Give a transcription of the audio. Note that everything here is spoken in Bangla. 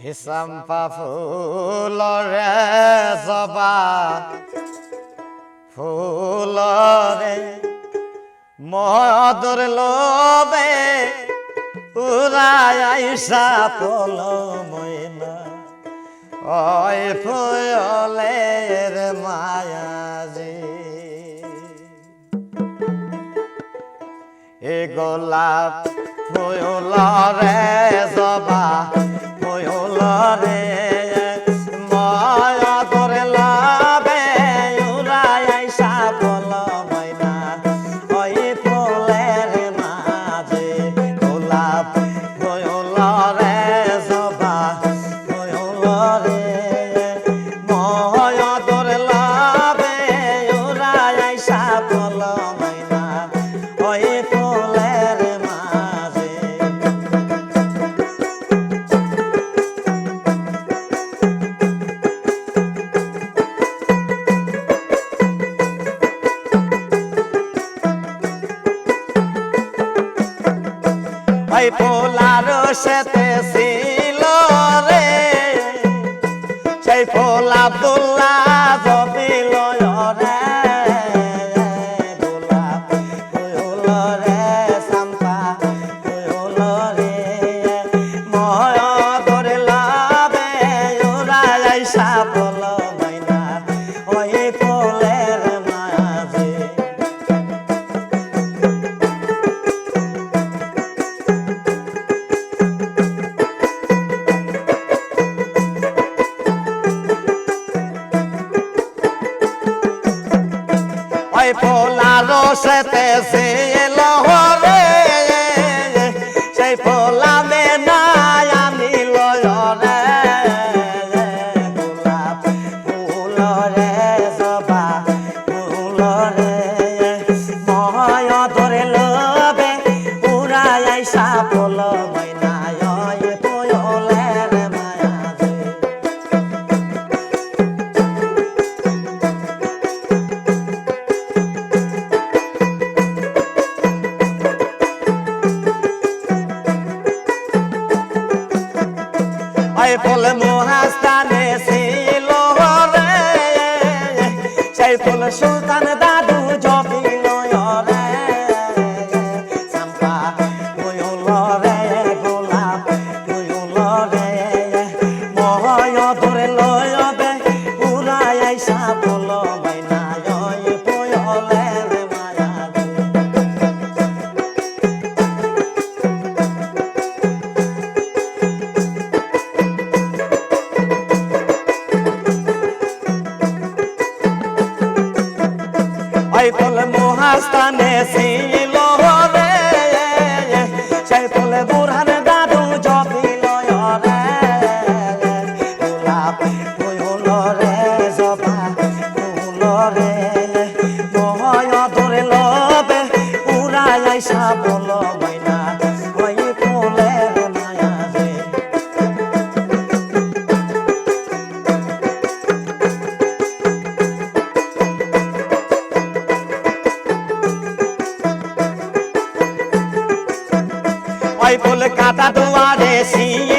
হিসাম্পা ফুলরে জবা, ফুলরে মদর লোবে উড়াই আইসা পল ময়না ওই ফুলের মায়াজি এ গোলাপ ফুলরে জবা ওই পোলার সাথে ছিল রে। সেই পোলা আব্দুল্লাহ গোলাপ পোলার সেতে ছিল রে সেই পোলা সুলতান দাদু ওই ফুল মহাস্থানে ছিল রে সেই ফুলে ওই ফুল কাটা দুয়ারে শিল